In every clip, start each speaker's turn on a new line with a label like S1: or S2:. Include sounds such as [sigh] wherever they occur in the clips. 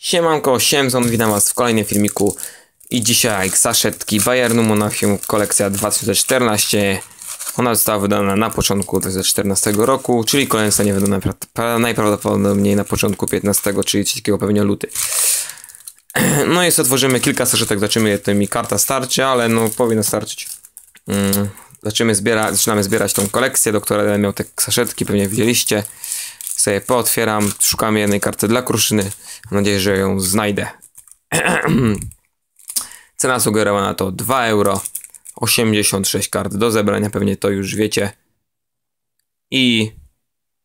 S1: Siemanko, Siemzon, witam was w kolejnym filmiku i dzisiaj saszetki Bayernu Monachium kolekcja 2014 ona została wydana na początku 2014 roku, czyli kolejne zostanie wydana pra- najprawdopodobniej na początku 15, czyli 3 pewnie luty. [clears throat] No i otworzymy kilka saszetek, zobaczymy to mi karta starczy, ale no powinno starczyć. Mm, zaczynamy, zbiera, zaczynamy zbierać tą kolekcję, do której miał te saszetki, pewnie widzieliście. Sobie pootwieram, szukamy jednej karty dla kruszyny. Mam nadzieję, że ją znajdę. [clears throat] Cena sugerowana to 2 euro. 86 kart do zebrania, pewnie to już wiecie. I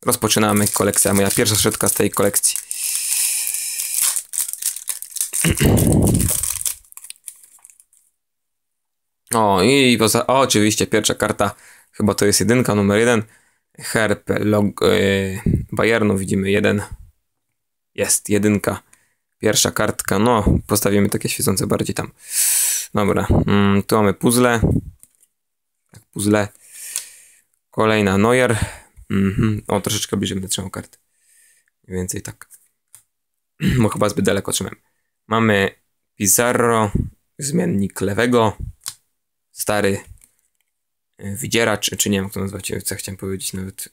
S1: rozpoczynamy kolekcję. Moja pierwsza saszetka z tej kolekcji. [clears throat] O, i poza, o, oczywiście pierwsza karta, chyba to jest jedynka, numer jeden. Herb log, yy, Bayernu widzimy jeden. Jest jedynka. Pierwsza kartka, no, postawimy takie świecące bardziej tam. Dobra, mm, tu mamy puzzle. Tak, puzzle. Kolejna Neuer. Mhm. O, troszeczkę bliżej będę trzymał kartę. Mniej więcej tak. [clears throat] Bo chyba zbyt daleko trzymałem. Mamy Pizarro, zmiennik lewego. Stary y, wydzieracz, czy nie wiem jak to nazwać, co chciałem powiedzieć nawet.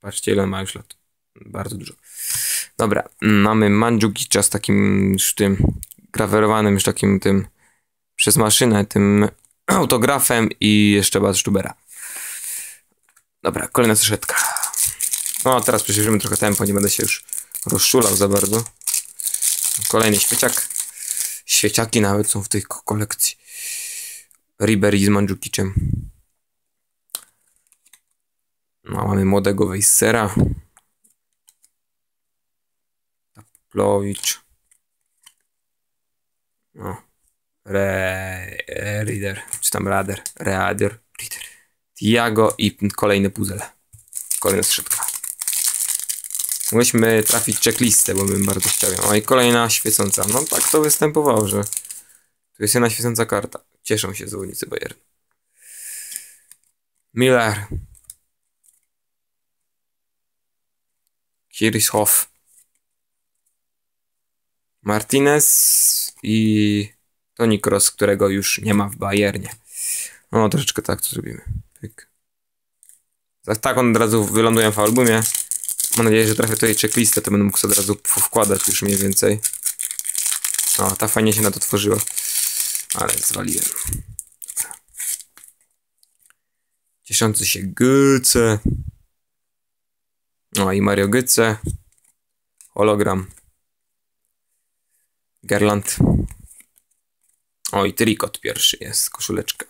S1: Patrzcie ile ma już lat. Bardzo dużo. Dobra, mamy Mandżukicza z takim już tym grawerowanym już takim tym przez maszynę tym [clears throat] autografem i jeszcze Bad Stubera. Dobra, kolejna saszetka. No, teraz przyspieszymy trochę tempo, nie będę się już rozszulał za bardzo. Kolejny świeciak. Świeciaki nawet są w tej kolekcji. Ribery z Mandżukiczem. No, mamy młodego Weissera. Taplowicz. No. Re, Reader, czy tam Rader, Reader, Reader. Tiago i kolejny puzzle. Kolejna strzybka. Musimy trafić checklistę, bo bym bardzo chciał. O i kolejna świecąca. No tak to występowało, że tu jest jedna świecąca karta. Cieszą się zawodnicy Bayern. Miller. Kirishoff. Martinez i Toni Kroos, którego już nie ma w Bayernie. No, troszeczkę tak to zrobimy. Pyk. Tak on od razu wylądują w albumie. Mam nadzieję, że trafię tutaj checklistę, to będę mógł sobie od razu wkładać już mniej więcej. O, ta fajnie się na to tworzyła. Ale zwaliłem. Cieszący się Gyce. No i Mario Gyce. Hologram. Gerland. O, i trikot pierwszy jest, koszuleczka.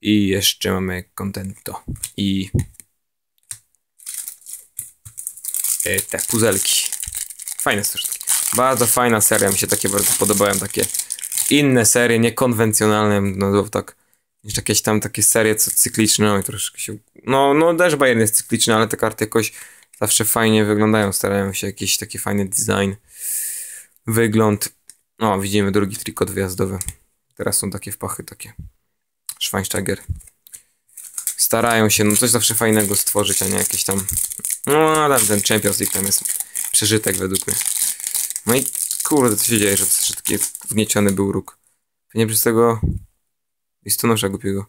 S1: I jeszcze mamy contento. I e, te puzelki. Fajne strasznie. Bardzo fajna seria, mi się takie bardzo podobają, takie inne serie, niekonwencjonalne, no tak, niż jakieś tam takie serie co cykliczne, no i troszkę się, no, no też Bayern jest cykliczny, ale te karty jakoś zawsze fajnie wyglądają, starają się jakiś taki fajny design, wygląd, o, widzimy drugi trikot wyjazdowy. Teraz są takie wpachy, takie Schweinsteiger. Starają się, no coś zawsze fajnego stworzyć, a nie jakieś tam... No, tam ten Champions League tam jest przeżytek według mnie. No i kurde, co się dzieje, że taki wgnieciony był róg. Nie przez tego listonosza głupiego,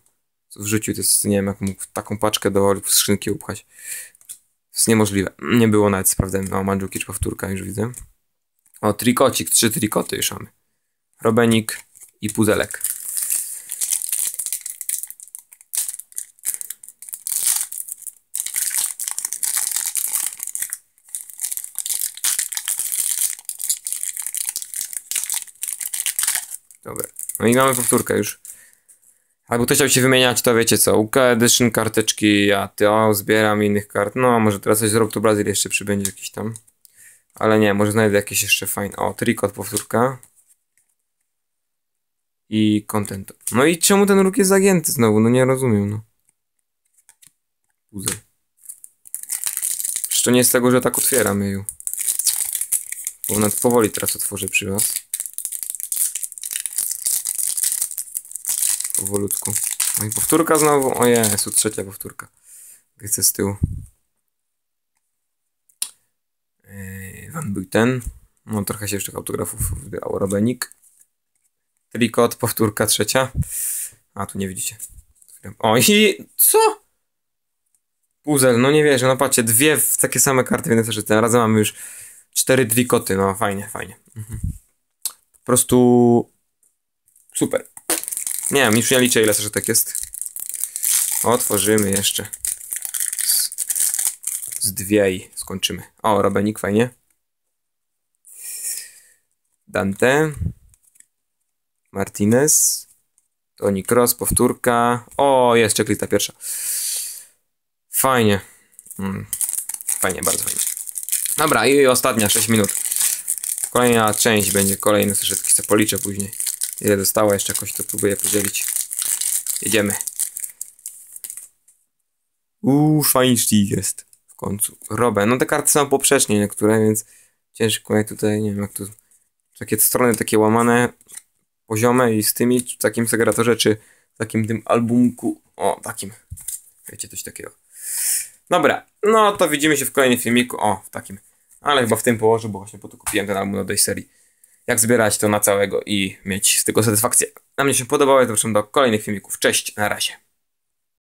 S1: co wrzucił, to jest, nie wiem, jak mógł taką paczkę do skrzynki upchać. Jest niemożliwe. Nie było nawet, sprawdzałem. O, Mandżukic powtórka już widzę. O, trikocik, trzy trikoty już mamy. Robenik i puzelek. Dobra. No i mamy powtórkę już. Albo ktoś chciał się wymieniać, to wiecie co, UK Edition karteczki, ja ty, o, zbieram innych kart. No, może teraz coś z Rock to Brazil jeszcze przybędzie jakiś tam. Ale nie, może znajdę jakieś jeszcze fajne. O, trikot powtórka. I content. No i czemu ten róg jest zagięty znowu? No nie rozumiem, no. Puzzle. Przecież to nie jest tego, że tak otwieram jej. Bo nawet powoli teraz otworzę przy was. Powolutku. No i powtórka znowu. O Jezu, trzecia powtórka. Chcę z tyłu. Van Buiten. No, trochę się jeszcze autografów wybierało. Robenik. Trikot, powtórka trzecia. A, tu nie widzicie. O, i co? Puzel, no nie wierzę, no patrzcie, dwie w takie same karty w jednym zeszycie. Razem mamy już cztery trikoty, no fajnie, fajnie. Mhm. Po prostu super. Nie wiem, już nie liczę ile tak jest. Otworzymy jeszcze. Z, z dwie i skończymy. O, Robenik, fajnie. Dante. Martinez. Toni Cross, powtórka. O, jest checklista pierwsza. Fajnie. Mm. Fajnie, bardzo fajnie. Dobra, i ostatnia, 6 minut. Kolejna część będzie kolejny zeszyt. Chcę policzę później. Ile dostało, jeszcze jakoś to próbuję podzielić. Jedziemy. Uuu, fajniczki jest. W końcu. Robę. No te karty są poprzecznie niektóre, więc ciężko jak tutaj, nie wiem jak tu... Takie strony takie łamane, poziome i z tymi, w takim segregatorze, czy w takim tym albumku. O, takim. Wiecie, coś takiego. Dobra, no to widzimy się w kolejnym filmiku. O, w takim. Ale chyba w tym położę, bo właśnie po to kupiłem ten album do tej serii. Jak zbierać to na całego i mieć z tego satysfakcję. Na mnie się podobało, zapraszam do kolejnych filmików. Cześć, na razie.